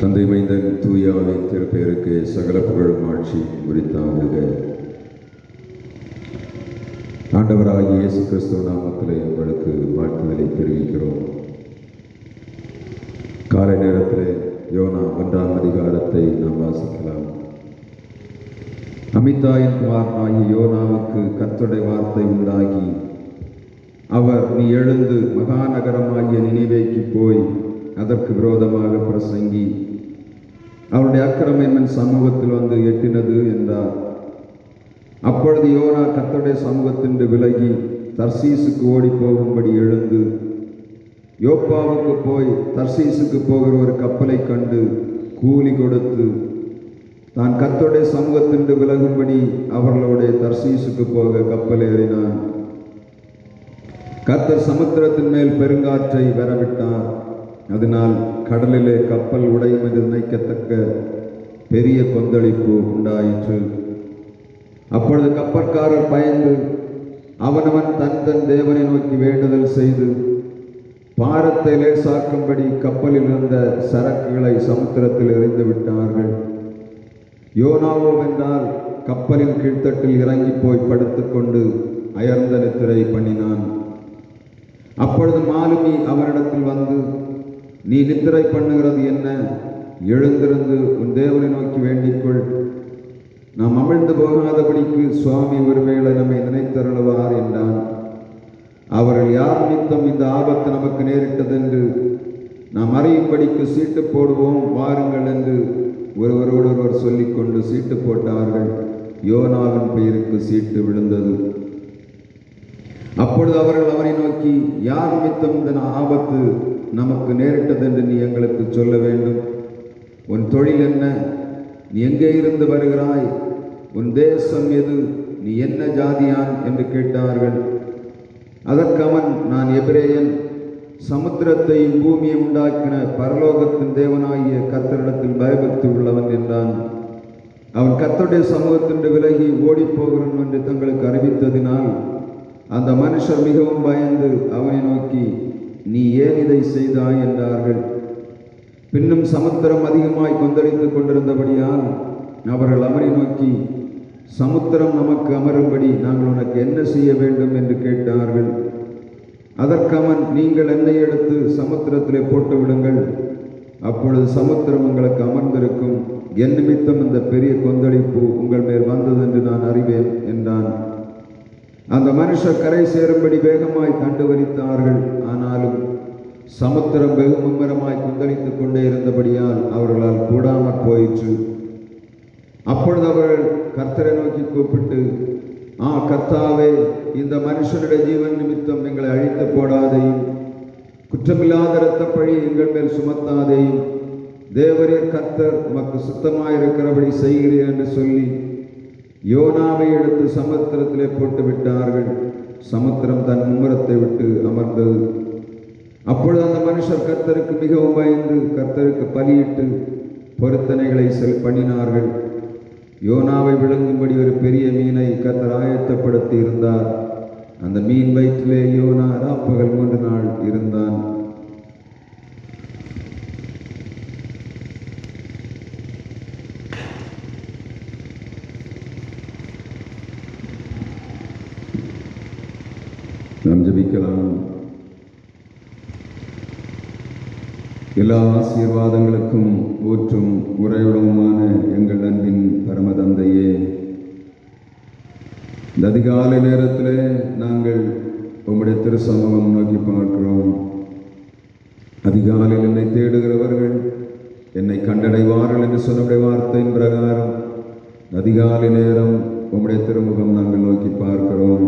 தந்தை மைந்தன் தூயாவின் திருப்பெயருக்கு சகல புகழும் ஆட்சி உரித்தாகுக ஆண்டவராகிய இயேசு கிறிஸ்துவ நாமத்தில் உங்களுக்கு வாழ்த்துதலை தெரிவிக்கிறோம். காலை நேரத்திலே யோனா ஒன்றாம் அதிகாரத்தை நாம் வாசிக்கலாம். அமிதாயின் குமாரனாகி யோனாவுக்கு கத்துடை வார்த்தை உண்டாகி அவர் நீ எழுந்து மகாநகரமாகிய நினைவேக்கு போய் அதற்கு விரோதமாக பிரசங்கி அவருடைய அக்கிரமம் என் சமூகத்தில் வந்து எட்டினது என்றார். அப்பொழுது யோனா கத்தருடைய சமூகத்தின்று விலகி தர்சீசுக்கு ஓடி போகும்படி எழுந்து யோப்பாவுக்கு போய் தர்சீசுக்கு போகிற ஒரு கப்பலை கண்டு கூலி கொடுத்து தான் கத்தோடைய சமூகத்தின்று விலகும்படி அவர்களுடைய தர்சீசுக்கு போக கப்பல் ஏறினான். கத்தர் சமுத்திரத்தின் மேல் பெருங்காற்றை வரவிட்டார். அதனால் கடலிலே கப்பல் உடையும் என்று நினைக்கத்தக்க பெரிய கொந்தளிப்பு உண்டாயிற்று அப்பொழுது கப்பற்காரர் பயந்து அவனவன் தன் தன் தேவனை நோக்கி வேண்டுதல் செய்து பாரத்தை லேசாக்கும்படி கப்பலில் இருந்த சரக்குகளை சமுத்திரத்தில் எறிந்து விட்டார்கள் யோனாவோ என்றால் கப்பலின் கீழ்த்தட்டில் இறங்கி போய் படுத்துக்கொண்டு அயர்ந்த நித்திரை பண்ணினான் அப்பொழுது மாலுமி அவரிடத்தில் வந்து நீ நித்திரை பண்ணுகிறது என்ன? எழுந்திருந்து உன் தேவனை நோக்கி வேண்டிக்கொள். நாம் அமிழ்ந்து போகாதபடிக்கு சுவாமி ஒருவேளை நம்மை நினைத்தருளுவார் என்றான். அவர்கள் யார் நித்தம் இந்த ஆபத்து நமக்கு நேரிட்டதென்று நாம் அறியும்படிக்கு சீட்டு போடுவோம் வாருங்கள் என்று ஒருவரோடு ஒருவர் சொல்லிக்கொண்டு சீட்டு போட்டார்கள். யோனாவின் பெயருக்கு சீட்டு விழுந்தது. அப்பொழுது அவர்கள் அவரை நோக்கி யார் நித்தம் இந்த ஆபத்து? நமக்கு நேரிட்டதென்று நீ எங்களுக்கு சொல்ல வேண்டும். உன் தொழில் என்ன? நீ எங்கே இருந்து வருகிறாய்? உன் தேசம் எது? நீ என்ன ஜாதியான் என்று கேட்டார்கள். அதற்கு அவன் நான் எபிரேயன். சமுத்திரத்தையும் பூமியை உண்டாக்கின பரலோகத்தின் தேவனாகிய கத்தரிடத்தில் பயபக்தி உள்ளவன் என்றான். அவன் கத்தருடைய சமூகத்தின்று விலகி ஓடிப்போகிறவன் என்று தங்களுக்கு அறிவித்ததினால் அந்த மனுஷர் மிகவும் பயந்து அவனை நோக்கி நீ ஏன் இதை செய்தாய் என்றார்கள். பின்னும் சமுத்திரம் அதிகமாய் கொந்தளித்துக் கொண்டிருந்தபடியால் அவர்கள் அமரை நோக்கி சமுத்திரம் நமக்கு அமரும்படி நாங்கள் உனக்கு என்ன செய்ய வேண்டும்? என்று கேட்டார்கள். அதற்கவன் நீங்கள் என்னை எடுத்து சமுத்திரத்திலே போட்டு விடுங்கள். அப்பொழுது சமுத்திரம் உங்களுக்கு அமர்ந்திருக்கும். என் நிமித்தம் இந்த பெரிய கொந்தளிப்பு உங்கள் மேல் வந்தது என்று நான் அறிவேன் என்றான். அந்த மனுஷர் கரை சேரும்படி வேகமாய் கண்டுவரித்தார்கள் ஆனாலும் சமுத்திரம் வெகு மும்முரமாய் கொந்தளித்துக் கொண்டே இருந்தபடியால் அவர்களால் கூடாமற் போயிற்று. அப்பொழுது அவர்கள் கர்த்தரை நோக்கி கூப்பிட்டு ஆ கர்த்தாவே இந்த மனுஷனுடைய ஜீவன் நிமித்தம் எங்களை அழித்து போடாதையும் குற்றமில்லாத இரத்தப்பழி எங்கள் மேல் சுமத்தாதேயும் தேவரே கர்த்தர் உமக்கு சுத்தமாயிருக்கிறபடி செய்கிறேன் என்று சொல்லி யோனாவை எடுத்து சமுத்திரத்திலே போட்டு விட்டார்கள். சமுத்திரம் தன் மும்முரத்தை விட்டு அமர்ந்தது. அப்பொழுது அந்த மனுஷர் கர்த்தருக்கு மிகவும் பயந்து கர்த்தருக்கு பலியிட்டு பொருத்தனைகளை செல் பண்ணினார்கள். யோனாவை விளங்கும்படி ஒரு பெரிய மீனை கர்த்தர் ஆயத்தப்படுத்தி இருந்தார். அந்த மீன் வயிற்றிலே யோனா ராப்பகல் மூன்று நாள் இருந்தான் நாம் ஜபிக்கலாம் எல்லா ஆசீர்வாதங்களுக்கும் ஊற்றும் உறைவிடமுமான எங்கள் அன்பின் பரமதந்தையே. இந்த அதிகாலை நேரத்தில் நாங்கள் உம்முடைய திருசமூகம் நோக்கி பார்க்கிறோம். அதிகாலையில் என்னை தேடுகிறவர்கள் என்னை கண்டடைவார்கள் என்று சொன்னுடைய வார்த்தையின் பிரகாரம் அதிகாலை நேரம் உம்முடைய திருமுகம் நாங்கள் நோக்கி பார்க்கிறோம்.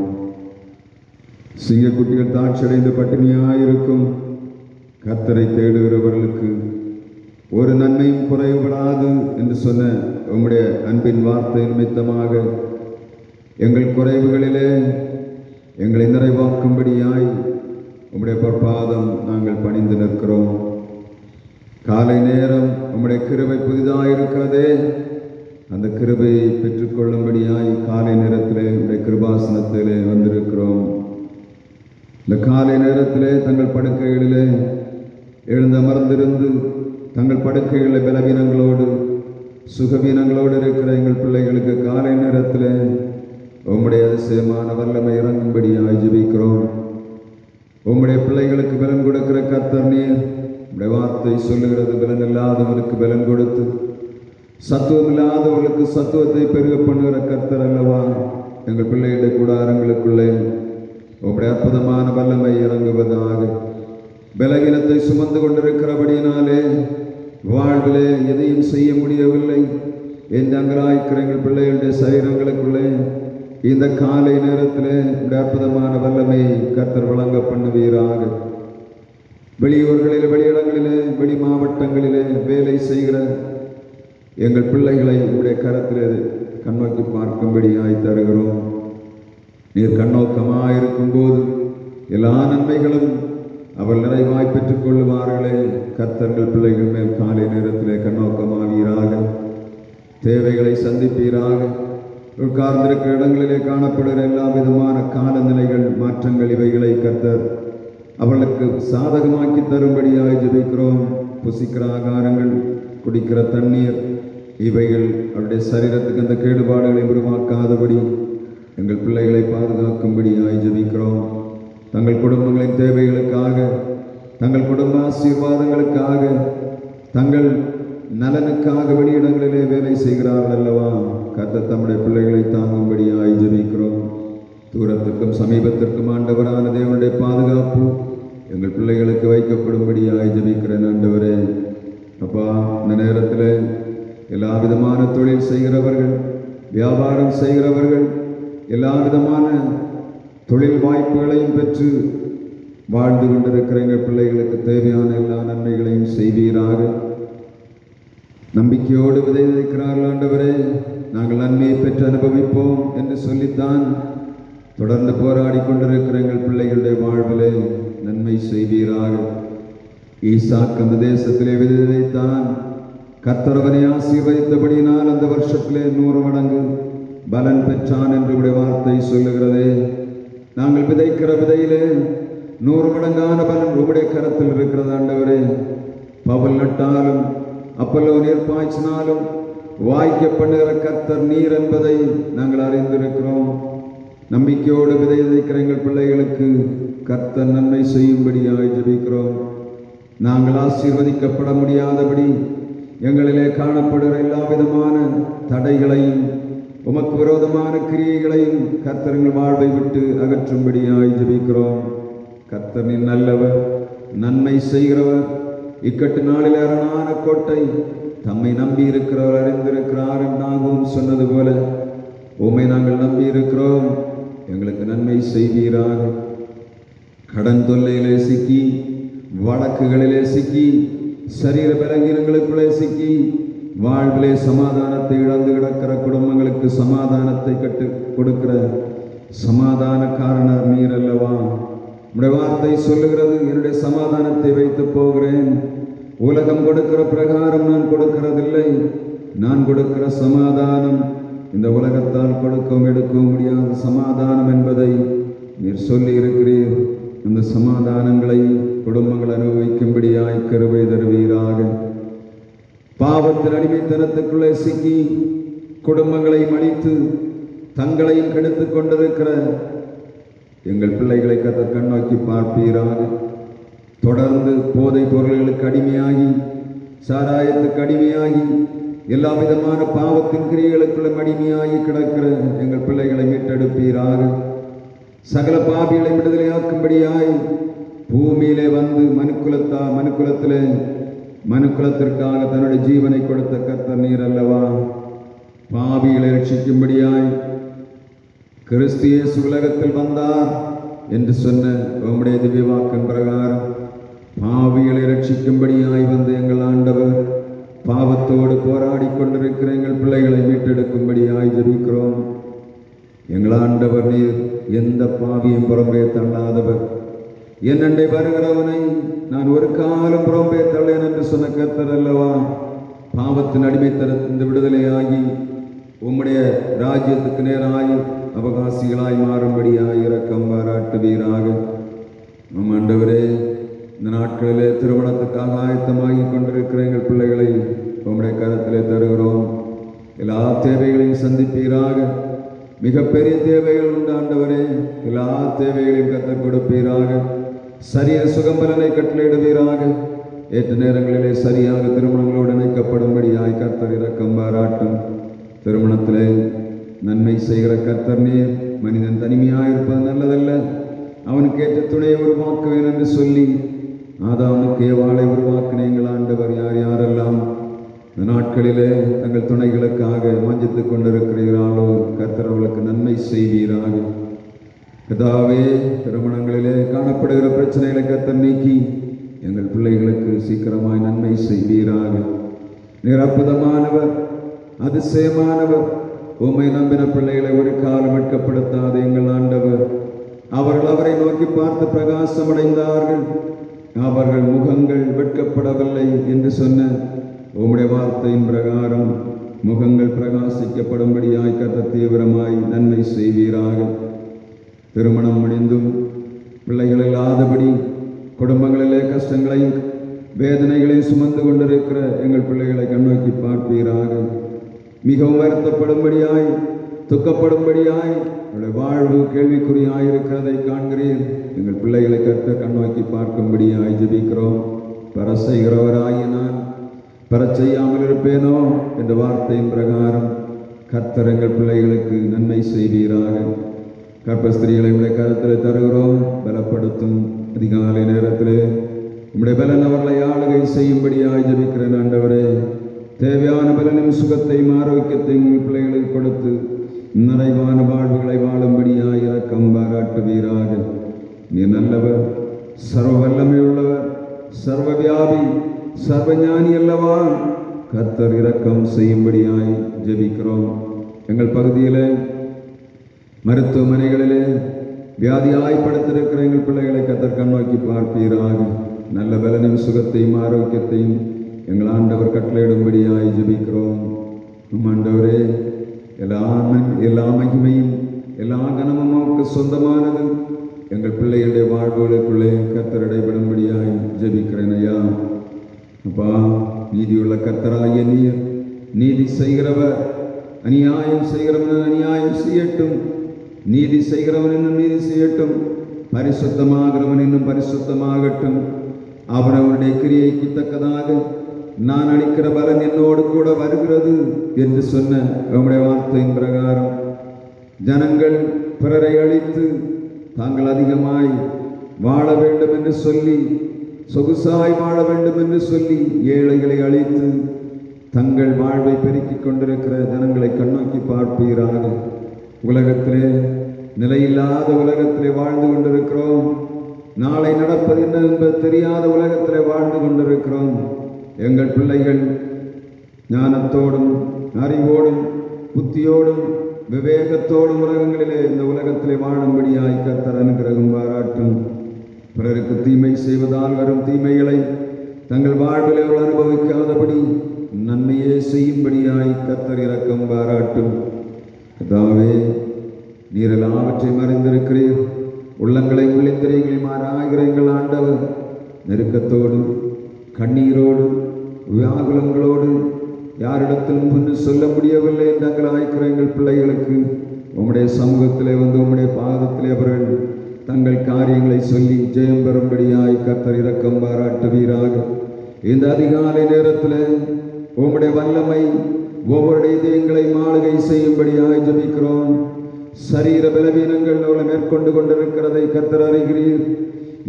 சிங்கக்குட்டிகள் தாட்சியடைந்து பட்டினியாயிருக்கும். கத்தரை தேடுகிறவர்களுக்கு ஒரு நன்மையும் குறைவுபடாது என்று சொன்ன உங்களுடைய அன்பின் வார்த்தை நிமித்தமாக எங்கள் குறைவுகளிலே எங்களை நிறைவாக்கும்படியாய் உம்முடைய பொற்பாதம் நாங்கள் பணிந்து நிற்கிறோம். காலை நேரம் உம்முடைய கிருபை புதிதாக இருக்கிறதே. அந்த கிருபையை பெற்றுக்கொள்ளும்படியாய் காலை நேரத்திலே உடைய கிருபாசனத்திலே வந்திருக்கிறோம். இந்த காலை நேரத்திலே தங்கள் படுக்கைகளிலே எழுந்தமர்ந்திருந்து தங்கள் படுக்கைகளில் பலவீனங்களோடு சுகவீனங்களோடு இருக்கிற எங்கள் பிள்ளைகளுக்கு காலை நேரத்தில் உம்முடைய அதிசயமான வல்லமை இறங்கும்படியாய் ஜபிக்கிறோம். உம்முடைய பிள்ளைகளுக்கு பலன் கொடுக்கிற கத்தர் நீர். உம்முடைய வார்த்தை சொல்லுகிறது பலன் இல்லாதவனுக்கு பலன் கொடுத்து சத்துவம் இல்லாதவர்களுக்கு சத்துவத்தை பெருக பண்ணுகிற கர்த்தர் அல்லவா? எங்கள் பிள்ளைகளுடைய கூடாரங்களுக்குள்ளே உம்முடைய அற்புதமான வல்லமை இறங்குவதாக. பலகீனத்தை சுமந்து கொண்டிருக்கிறபடியினாலே வாழ்விலே எதையும் செய்ய முடியவில்லை. என் அங்கலாய்க்கிற எங்கள் பிள்ளைகளுடைய சரீரங்களுக்குள்ளே இந்த காலை நேரத்திலே உம்முடைய அற்புதமான வல்லமை கர்த்தர் வழங்க பண்ணுவீராக. வெளியூர்களில் வெளியிடங்களிலே வெளி மாவட்டங்களிலே வேலை செய்கிற எங்கள் பிள்ளைகளை உடைய கரத்திலே கண்ணோக்கி பார்க்கும்படியாய் தருகிறோம். நீர் கண்ணோக்கமாயிருக்கும் போது எல்லா நன்மைகளும் அவள் நிறைவாய் பெற்றுக் கொள்ளுவார்களே. கத்தர்கள் பிள்ளைகள் மேல் காலை நேரத்திலே கண்ணோக்கமாவீராக. தேவைகளை சந்திப்பீராக. உட்கார்ந்திருக்கிற இடங்களிலே காணப்படுகிற எல்லா விதமான காலநிலைகள் மாற்றங்கள் இவைகளை கத்தர் அவளுக்கு சாதகமாக்கி தரும்படியாய் ஜபிக்கிறோம். புசிக்கிற ஆகாரங்கள் குடிக்கிற தண்ணீர் இவைகள் அவருடைய சரீரத்துக்கு அந்த கேடுபாடுகளை உருவாக்காதபடி எங்கள் பிள்ளைகளை பாதுகாக்கும்படியாய் ஜபிக்கிறோம். தங்கள் குடும்பங்களின் தேவைகளுக்காக தங்கள் குடும்ப ஆசீர்வாதங்களுக்காக தங்கள் நலனுக்காக வெளியிடங்களிலே வேலை செய்கிறார்கள் அல்லவா? கத்த தம்முடைய பிள்ளைகளை தாங்கும்படியாய் ஜபிக்கிறோம். தூரத்திற்கும் சமீபத்திற்கும் ஆண்டவரான தேவனுடைய பாதுகாப்பு எங்கள் பிள்ளைகளுக்கு வைக்கப்படும்படியாய் ஜபிக்கிறேன் ஆண்டவரே. அப்பா இந்த நேரத்தில் எல்லா விதமான தொழில் செய்கிறவர்கள் வியாபாரம் செய்கிறவர்கள் எல்லா விதமான தொழில் வாய்ப்புகளையும் பெற்று வாழ்ந்து கொண்டிருக்கிற எங்கள் பிள்ளைகளுக்கு தேவையான எல்லா நன்மைகளையும் செய்வீராக. நம்பிக்கையோடு விதை விதைக்கிறார்கள் ஆண்டவரே. நாங்கள் நன்மையை பெற்று அனுபவிப்போம் என்று சொல்லித்தான் தொடர்ந்து போராடி கொண்டிருக்கிற எங்கள் பிள்ளைகளுடைய வாழ்விலே நன்மை செய்வீராக. ஈசாக்கு அந்த தேசத்திலே விதை விதைத்தான். கத்தரவனை ஆசீர்வதித்தபடியினால் அந்த வருஷத்திலே நூறு மடங்கு பலன் பெற்றான் என்று உடைய வார்த்தை சொல்லுகிறதே. நாங்கள் விதைக்கிற விதையிலே நூறு மடங்கான பலன் உம்முடைய கரத்தில் இருக்கிறது ஆண்டவரே. பவல் நட்டாலும் அப்பல்லோ நீர் பாய்ச்சினாலும் வாய்க்க பண்ணுகிற கத்தர் நீர் என்பதை நாங்கள் அறிந்திருக்கிறோம். நம்பிக்கையோடு விதை விதைக்கிற எங்கள் பிள்ளைகளுக்கு கர்த்தர் நன்மை செய்யும்படியாக ஜபிக்கிறோம். நாங்கள் ஆசீர்வதிக்கப்பட முடியாதபடி எங்களிலே காணப்படுகிற எல்லா விதமான தடைகளையும் உமக்கு விரோதமான கிரியைகளையும் கர்த்தர்கள் வாழ்வை விட்டு அகற்றும்படியாய் ஜபிக்கிறோம். கர்த்தனின் நல்லவர் நன்மை செய்கிறவர். இக்கட்டு நாளில் அரணான கோட்டை தம்மை நம்பி இருக்கிறவர் அறிந்திருக்கிறார் என்றாகவும் சொன்னது போல உம்மை நாங்கள் நம்பி இருக்கிறோம் எங்களுக்கு நன்மை செய்வீராக. கடன் தொல்லையிலே சிக்கி வழக்குகளிலே சிக்கி சரீர பலகீனங்களுக்குள்ளே சிக்கி வாழ்விலே சமாதானத்தை இழந்து கிடக்கிற குடும்பங்களுக்கு சமாதானத்தை கட்டு கொடுக்கிற சமாதான காரணர் நீர் அல்லவா? உடைய வார்த்தை சொல்லுகிறது என்னுடைய சமாதானத்தை வைத்து போகிறேன். உலகம் கொடுக்கிற பிரகாரம் நான் கொடுக்கிறதில்லை. நான் கொடுக்கிற சமாதானம் இந்த உலகத்தால் கொடுக்கவும் எடுக்கவும் முடியாத சமாதானம் என்பதை நீர் சொல்லி இருக்கிறீர். அந்த சமாதானங்களை குடும்பங்கள் அனுபவிக்கும்படியாய் கருவை தருவீராக. பாவத்தின் அடிமைத்தனத்துக்குள்ளே சிக்கி குடும்பங்களை மடித்து தங்களையும் கெடுத்து கொண்டிருக்கிற எங்கள் பிள்ளைகளை கத்த கண்ணோக்கி பார்ப்பீராக. தொடர்ந்து போதைப் பொருள்களுக்கு அடிமையாகி சாராயத்துக்கு அடிமையாகி எல்லா விதமான பாவத்தின் கிரியைகளுக்குள்ள அடிமையாகி கிடக்கிற எங்கள் பிள்ளைகளை மீட்டெடுப்பீராக. சகல பாவிகளை விடுதலையாக்கும்படியாய் பூமியிலே வந்து மனுக்குலத்தா மனுக்குலத்திலே மனுக்குலத்திற்காக தன்னுடைய ஜீவனை கொடுத்த கர்த்தர் நீர் அல்லவா? பாவிகளை ரட்சிக்கும்படியாய் கிறிஸ்து உலகத்தில் வந்தார் என்று சொன்ன உம்முடைய திவ்ய வாக்கின் பிரகாரம் பாவிகளை ரட்சிக்கும்படியாய் வந்த எங்கள் ஆண்டவர் பாவத்தோடு போராடி கொண்டிருக்கிற எங்கள் பிள்ளைகளை மீட்டெடுக்கும்படியாய் ஜெபிக்கிறோம். எங்கள் ஆண்டவர் நீர் எந்த பாவியும் புறம்பே தள்ளாதவர். என்னண்டை வருகிறவனை நான் ஒரு காலம் புறம்பே தள்ளேன் என்று சொன்ன கர்த்தர் அல்லவா? பாவத்தின் அடிமைத்தனத்தின் விடுதலையாகி உம்முடைய ராஜ்யத்துக்கு நேராய் அவகாசிகளாய் மாறும்படியாய் இறக்கம் பாராட்டுவீராக. உம் ஆண்டவரே இந்த நாட்களிலே திருமணத்துக்காக ஆயத்தமாகி கொண்டிருக்கிற எங்கள் பிள்ளைகளை உம்முடைய கருத்திலே தருகிறோம். எல்லா தேவைகளையும் சந்திப்பீராக. மிகப்பெரிய தேவைகள் உண்டு ஆண்டவரே. எல்லா தேவைகளையும் கற்றுக் கொடுப்பீராக. சரிய சுகம்பலனை கட்டளையிடுவீராக. ஏற்ற நேரங்களிலே சரியாக திருமணங்களோடு இணைக்கப்படும்படியாய் கர்த்தர் இரக்கம் பாராட்டும். திருமணத்திலே நன்மை செய்கிற கர்த்தர் நீர். மனிதன் தனிமையாக இருப்பது நல்லதல்ல. அவனுக்கு ஏற்ற துணையை உருவாக்குவேன் என்று சொல்லி ஆதாமுக்கு ஏவாளை உருவாக்கினீங்கள் ஆண்டவர் யார் யாரெல்லாம்? இந்த நாட்களிலே தங்கள் துணைகளுக்காக வாஞ்சித்துக் கொண்டிருக்கிறீர்களோ கர்த்தர் அவளுக்கு நன்மை செய்வீராக. கதாவே திருமணங்களிலே காணப்படுகிற பிரச்சனைகளை கத்தன் நீக்கி எங்கள் பிள்ளைகளுக்கு சீக்கிரமாய் நன்மை செய்வீராக. நீர் அற்புதமானவர் அதிசயமானவர் உண்மை நம்பின பிள்ளைகளை ஒரு காலம் வெட்கப்படுத்தாத எங்கள் ஆண்டவர். அவர்கள் அவரை நோக்கி பார்த்து பிரகாசமடைந்தார்கள். அவர்கள் முகங்கள் வெட்கப்படவில்லை என்று சொன்ன உம்முடைய வார்த்தையின் பிரகாரம் முகங்கள் பிரகாசிக்கப்படும்படியாய் கத்த தீவிரமாய் நன்மை செய்வீராக. திருமணம் முடிந்தும் பிள்ளைகள் இல்லாதபடி குடும்பங்களிலே கஷ்டங்களையும் வேதனைகளையும் சுமந்து கொண்டிருக்கிற எங்கள் பிள்ளைகளை கண்ணோக்கி பார்ப்பீராக. மிகவும் வருத்தப்படும்படியாய் துக்கப்படும்படியாய் உங்களுடைய வாழ்வு கேள்விக்குறியாய் இருக்கிறதை காண்கிறேன். எங்கள் பிள்ளைகளை கற்று கண்ணோக்கி பார்க்கும்படியாய் ஜெபிக்கிறோம். பர செய்கிறவராகிய நான் பெற செய்யாமல் இருப்பேனோ என்ற வார்த்தையின் பிரகாரம் கர்த்தர் எங்கள் பிள்ளைகளுக்கு நன்மை செய்வீராக. கர்ப்பஸ்திரிகளை உடைய கருத்தில் தருகிறோம். பலப்படுத்தும் அதிகாலை நேரத்திலே. உம்முடைய பலன் அவர்களை ஆளுகை செய்யும்படியாக ஜெபிக்கிறேன் ஆண்டவரே. தேவையான பலனும் சுகத்தையும் ஆரோக்கியத்தையும் உங்கள் பிள்ளைகளுக்கு கொடுத்து நிறைவான வாழ்வுகளை வாழும்படியாக இறக்கம் பாராட்டுவீராக. நீ நல்லவர் சர்வ வல்லமை உள்ளவர் சர்வ வியாபி சர்வஞானி அல்லவா? கர்த்தர் இரக்கம் செய்யும்படியாய் ஜெபிக்கிறோம். எங்கள் பகுதியில் மருத்துவமனைகளிலே வியாதியாய் படுத்திருக்கிற எங்கள் பிள்ளைகளை கத்தர் கண்ணோக்கி பார்ப்பீராக. நல்ல பலனும் சுகத்தையும் ஆரோக்கியத்தையும் எங்கள் ஆண்டவர் கட்டளையிடும்படியாய் ஜபிக்கிறோம். உம் ஆண்டவரே எல்லா எல்லா மகிமையும் எல்லா கனமும் நமக்கு சொந்தமானது. எங்கள் பிள்ளைகளுடைய வாழ்வுகளுக்குள்ளே கத்தர் இடைபடும்படியாய் ஜபிக்கிறேன் ஐயா. அப்பா நீதியுள்ள கர்த்தராகிய நீர் நீதி செய்கிறவர் அநியாயம் செய்கிறவன் அநியாயம் செய்யட்டும். நீதி செய்கிறவன் இன்னும் நீதி செய்யட்டும். பரிசுத்தமாகிறவன் இன்னும் பரிசுத்தமாகட்டும். அவன் அவனுடைய கிரியைக்கு தக்கதாக நான் அளிக்கிற பலன் என்னோடு கூட வருகிறது என்று சொன்ன அவனுடைய வார்த்தையின் பிரகாரம். ஜனங்கள் பிறரை அழித்து தாங்கள் அதிகமாய் வாழ வேண்டும் என்று சொல்லி சொகுசாய் வாழ வேண்டும் என்று சொல்லி ஏழைகளை அழித்து தங்கள் வாழ்வை பெருக்கிக் கொண்டிருக்கிற ஜனங்களை கண்ணோக்கி பார்ப்பீராக. உலகத்திலே நிலையில்லாத உலகத்திலே வாழ்ந்து கொண்டிருக்கிறோம். நாளை நடப்பது என்ன என்பது தெரியாத உலகத்திலே வாழ்ந்து கொண்டிருக்கிறோம். எங்கள் பிள்ளைகள் ஞானத்தோடும் அறிவோடும் புத்தியோடும் விவேகத்தோடும் உலகங்களிலே இந்த உலகத்திலே வாழும்படியாய் கர்த்தர் அனுகிரகம் பாராட்டும். பிறருக்கு தீமை செய்வதால் வரும் தீமைகளை தங்கள் வாழ்வில் அவர்கள் அனுபவிக்காதபடி நன்மையே செய்யும்படியாய் கத்தர் இறக்கம் பாராட்டும். கர்த்தாவே நீர் எல்லாவற்றையும் அறிந்திருக்கிறீர். உள்ளங்களை உள்ளிந்திரியங்களையும் ஆராய்கிற எங்கள் ஆண்டவர் நெருக்கத்தோடு கண்ணீரோடு வியாகுலங்களோடு யாரிடத்திலும் ஒன்று சொல்ல முடியவில்லை என்று நாங்கள் ஆய்க்கிற எங்கள் பிள்ளைகளுக்கு உம்முடைய சமூகத்திலே வந்து உம்முடைய பாதத்திலே அவர்கள் தங்கள் காரியங்களை சொல்லி ஜெயம் பெறும்படியாய் கத்தர் இரக்கம் பாராட்டுவீராக. இந்த அதிகாலை நேரத்தில் உம்முடைய வல்லமை ஒவ்வொரு இதயங்களை மாளிகை செய்யும்படியாய் ஜபிக்கிறோம். சரீர பலவீனங்கள் அவளை மேற்கொண்டு கொண்டிருக்கிறதை கத்தர் அறிகிறீர்.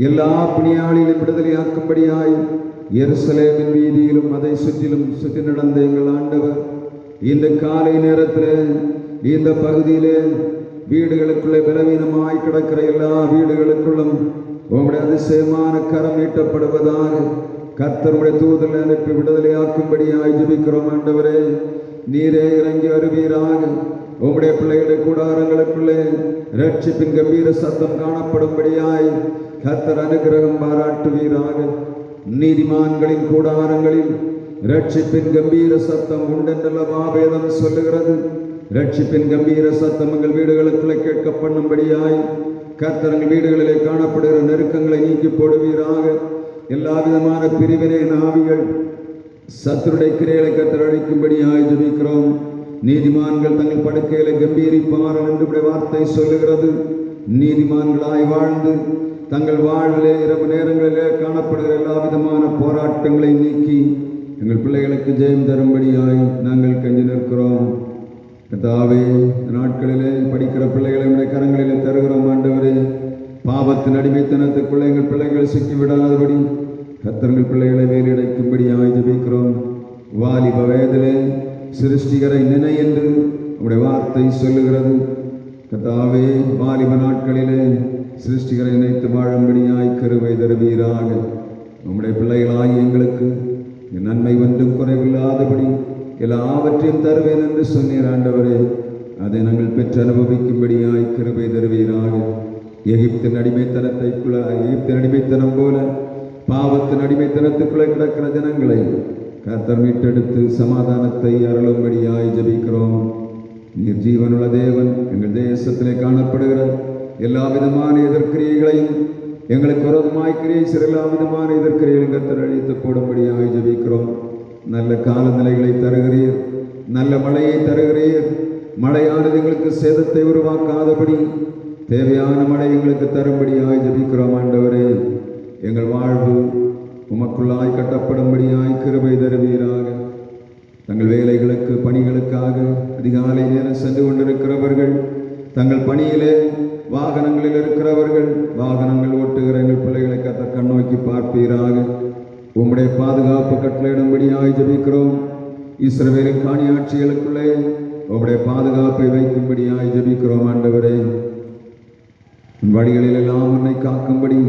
எல்லா பிணியாளிலும் விடுதலையாக்கும்படியாய் எருசலேமின் வீதியிலும் அதை சுற்றிலும் சுற்றி நடந்த எங்கள் ஆண்டவர் இந்த காலை நேரத்தில் இந்த பகுதியிலே வீடுகளுக்குள்ளே பலவீனமாய் கிடக்கிற எல்லா வீடுகளுக்குள்ளும் உங்களுடைய அதிசயமான கரம் நீட்டப்படுவதாக கர்த்தருடைய தூதலை அனுப்பி விடுதலையாக்கும்படியாய் ஜெபிக்கிறோம் ஆண்டவரே. நீரே இறங்கி வருவீராக. உம்முடைய பிள்ளைகளுடைய கூடாரங்களுக்குள்ளே ரட்சிப்பின் கம்பீர சத்தம் காணப்படும்படியாய் கர்த்தர் அனுகிரகம் பாராட்டுவீராக. நீதிமான்களின் கூடாரங்களில் ரட்சிப்பின் கம்பீர சத்தம் உண்டென்றல்லவா வேதம் சொல்லுகிறது. ரட்சிப்பின் கம்பீர சத்தம் எங்கள் வீடுகளுக்குள்ளே கேட்க பண்ணும்படியாய் கர்த்தர் எங்கள் வீடுகளிலே காணப்படுகிற நெருக்கங்களை நீக்கி போடுவீராக. எல்லா விதமான பிரிவினை நாவிகள் சத்துருடைய கிரைகளை கத்தரழிக்கும்படியாய் ஜெபிக்கிறோம். நீதிமான்கள் தங்கள் படுக்கையில கம்பீரிப்பார்கள் என்று உடைய வார்த்தை சொல்லுகிறது. நீதிமான்களாய் வாழ்ந்து தங்கள் வாழ்விலே இரவு நேரங்களிலே காணப்படுகிற எல்லா விதமான போராட்டங்களை நீக்கி எங்கள் பிள்ளைகளுக்கு ஜெயம் தரும்படியாய் நாங்கள் கஞ்சி நிற்கிறோம். தாவே நாட்களிலே படிக்கிற பிள்ளைகளை உடைய கரங்களிலே தருகிறோம் ஆண்டவரே. பாவத்தின் அடிமைத்தனத்துக்குள்ளே எங்கள் பிள்ளைகள் சிக்கி விடாதபடி கத்தர்கள் பிள்ளைகளை வேலையடைக்கும்படியாய் ஜெபிக்கிறோம். வாலிப வயதிலே சிருஷ்டிகரை நினை என்று உடைய வார்த்தை சொல்லுகிறது. கர்த்தாவே வாலிப நாட்களிலே சிருஷ்டிகரை நினைத்து வாழும்படியாய் கருவை தருவீராக. நம்முடைய பிள்ளைகளாய் எங்களுக்கு நன்மை ஒன்றும் குறைவில்லாதபடி எல்லாவற்றையும் தருவேன் என்று சொன்னீர் ஆண்டவரே. அதை நாங்கள் பெற்று அனுபவிக்கும்படியாய் கருவை தருவீராக. எகிப்தின் அடிமைத்தனத்தைக்குள்ள எகிப்தின் அடிமைத்தனம் போல பாவத்தின் அடிமைத்தனத்துக்குள்ளே கிடக்கிற ஜனங்களை கர்த்தர் மீட்டெடுத்து சமாதானத்தை அருளும்படியாய் ஜபிக்கிறோம். நீர் ஜீவனுள்ள தேவன் எங்கள் தேசத்திலே காணப்படுகிற எல்லா விதமான எதிர்க்கிரியைகளையும் எங்களுக்கு விரோதமாய் கிரியை எல்லா விதமான எதிர்க்கிரியைகளையும் கர்த்தர் அழித்து போடும்படியாய் ஜபிக்கிறோம். நல்ல காலநிலைகளை தருகிறீர். நல்ல மழையை தருகிறீர். மழையானது எங்களுக்கு சேதத்தை உருவாக்காதபடி தேவையான மழை எங்களுக்கு தரும்படியாய் ஜபிக்கிறோம் ஆண்டவரே. எங்கள் வாழ்வு உமக்குள்ளாய் கட்டப்படும்படியாய் கிருபை தருவீராக. தங்கள் வேலைகளுக்கு பணிகளுக்காக அதிகாலை நேரம் சென்று கொண்டிருக்கிறவர்கள் தங்கள் பணியிலே வாகனங்களில் இருக்கிறவர்கள் வாகனங்கள் ஓட்டுகிற எங்கள் பிள்ளைகளை கத்த கண்ணோக்கி பார்ப்பீராக. உம்முடைய பாதுகாப்பு கட்டளையிடும்படியாய் ஜபிக்கிறோம். இஸ்ரவேலின் காணியாட்சிகளுக்குள்ளே உம்முடைய பாதுகாப்பை வைக்கும்படியாய் ஜெபிக்கிறோம் ஆண்டவரே. வழிகளில் எல்லாம் உன்னை காக்கும்படி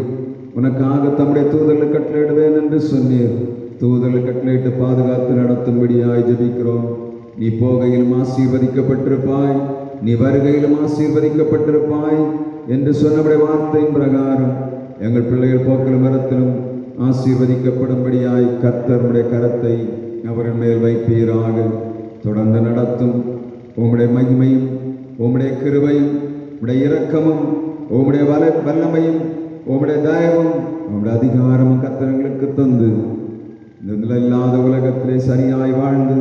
உனக்காக தம்முடைய தூதர்கள் கட்டளையிடுவேன் என்று சொன்னீர். தூதர்கள் கட்டளையிட்டு பாதுகாத்து நடத்தும்படியாய் ஜபிக்கிறோம். நீ போகையிலும் ஆசீர்வதிக்கப்பட்டிருப்பாய். நீ வருகையிலும் ஆசீர்வதிக்கப்பட்டிருப்பாய் என்று சொன்னபடி வார்த்தையின் பிரகாரம் எங்கள் பிள்ளைகள் போக்கிலும் மரத்திலும் ஆசீர்வதிக்கப்படும்படியாய் கர்த்தருடைய கரத்தை அவரின் மேல் வைப்பீராக. தொடர்ந்து நடத்தும் உம்முடைய மகிமையும் உம்முடைய கிருவையும் உடைய இரக்கமும் உம்முடைய வல வல்லமையும் உங்களுடைய தயவும் உங்களுடைய அதிகாரமும் கத்தரங்களுக்கு தந்து. இந்த இல்லாத உலகத்திலே சரியாய் வாழ்ந்து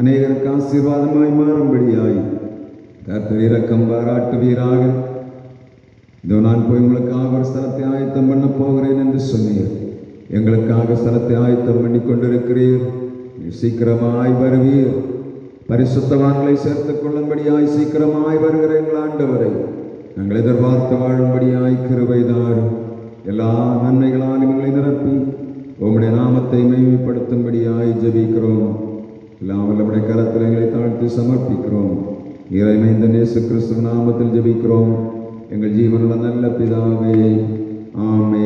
அநேகருக்கு ஆசீர்வாதமாய் மாறும்படியாய். கர்த்தர் இரக்கம் பாராட்டுவீராக. இதோ நான் போய் உங்களுக்காக ஒரு ஸ்தலத்தை ஆயத்தம் பண்ண போகிறேன் என்று சொன்னீர். எங்களுக்காக ஸ்தலத்தை ஆயத்தம் பண்ணி கொண்டிருக்கிறீர். நீ சீக்கிரமாய் வருவீர். பரிசுத்தவான்களை சேர்த்துக் கொள்ளும்படியாய் சீக்கிரமாய் வருகிற எங்கள் ஆண்டவரை. நாங்கள் எதிர்பார்த்து வாழும்படியாய் கிருபைதாரும் எல்லா நன்மைகளாலும் எங்களை நிரப்பி உம்முடைய நாமத்தை மைமைப்படுத்தும்படியாய் ஜபிக்கிறோம். எல்லாம் நம்முடைய கரத்தில் எங்களை தாழ்த்தி சமர்ப்பிக்கிறோம். இறைமைந்த நேசு கிறிஸ்துவ நாமத்தில் ஜபிக்கிறோம். எங்கள் ஜீவனுள்ள நல்ல பிதாவே ஆமே